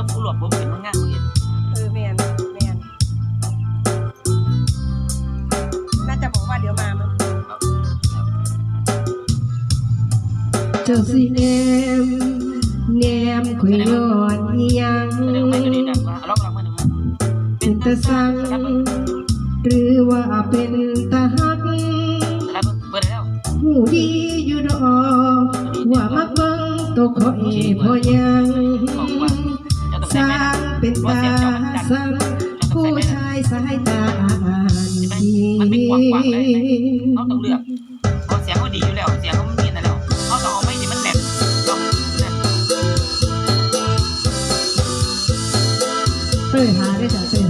แล้วผู้หลวงผมเป็นมันงานเห็นเออแมนแมนน่าจะบอกว่าเดี๋ยวมามั้ง เจ้าสิแนมแนมคุยย้อนยังแสดงว่าไม่อยู่ดีดังว่าเอาลองลองมาดูมั้ยเป็นตาสังหรือว่าเป็นตาฮักแล้วเปิดแล้วหูดีอยู่ดอกว่ามักเบิ่งตัวขอยพอยัง สใส่ร้างเป็นตาสังผู้ชายสายตาอ่านดีมันไม่กว้างกว้างเลยเขาต้องเลือกเพราะเสียงเขาดีอยู่แล้ว เสียงเขามีนั่นแล้วเขาต้องเอาไม่ดีมันแหลมต้องเปิดหาได้จ้ะเต้ยหาให้มันขาด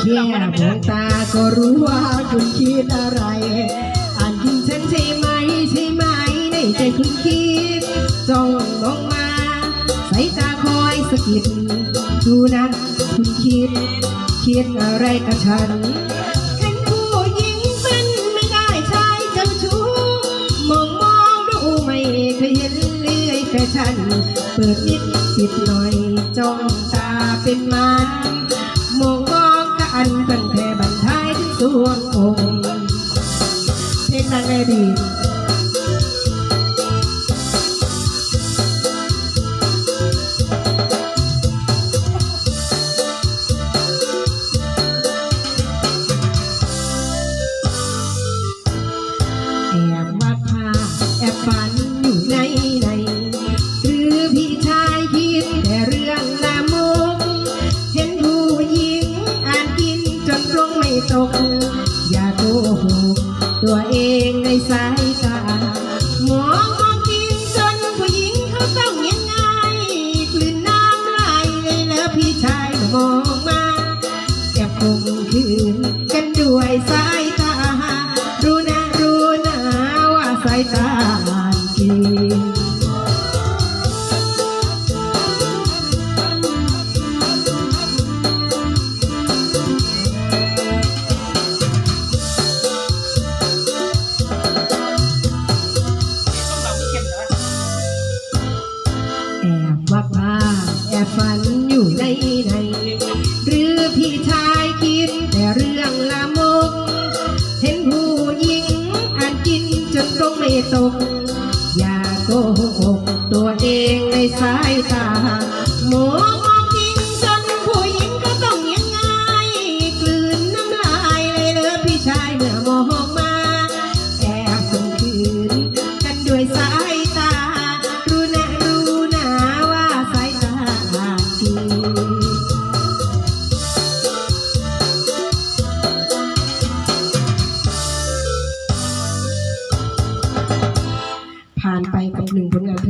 แค่เราไม่ได้มไม่ได้องตาก็รู้ว่าคุณคิดอะไร อ่านยิงฉันใช่ไหมใช่ไหมในใจคุณคิดจ้องมองมา สายตาคอยสะกิดดูนะคุณคิด คิดอะไรกับฉันเห็นผู้หญิงเป็นไม่ได้ชายเจ้าชู้มองมองดูไม่เคยเห็นเลื่อยแฟชั่นเปิดนิดปิดหน่อยจ้องตาเป็นมัน องกันเป็นแผ่บันทายถึงสวงองค์เพลงนั้นไงดี ตัวเองในสายตามองมองกินจนผู้หญิงเขาต้องยังไงกลืนน้ำลายเลยแล้วพี่ชายมองมาจะคงคืนกันด้วยสายตา รู้นะรู้นะว่าสายตาจริง ฝันอยู่ในในหรือพี่ชายคิดแต่เรื่องลามก เห็นผู้หญิงอ่านกินจนตรงไม่ตก อย่าโกหกตัวเองในสายตาหมองมองกินจนผู้หญิงก็ต้องยังไงกลืนน้ำลายเลยเลยพี่ชายเมื่อมอง ผ่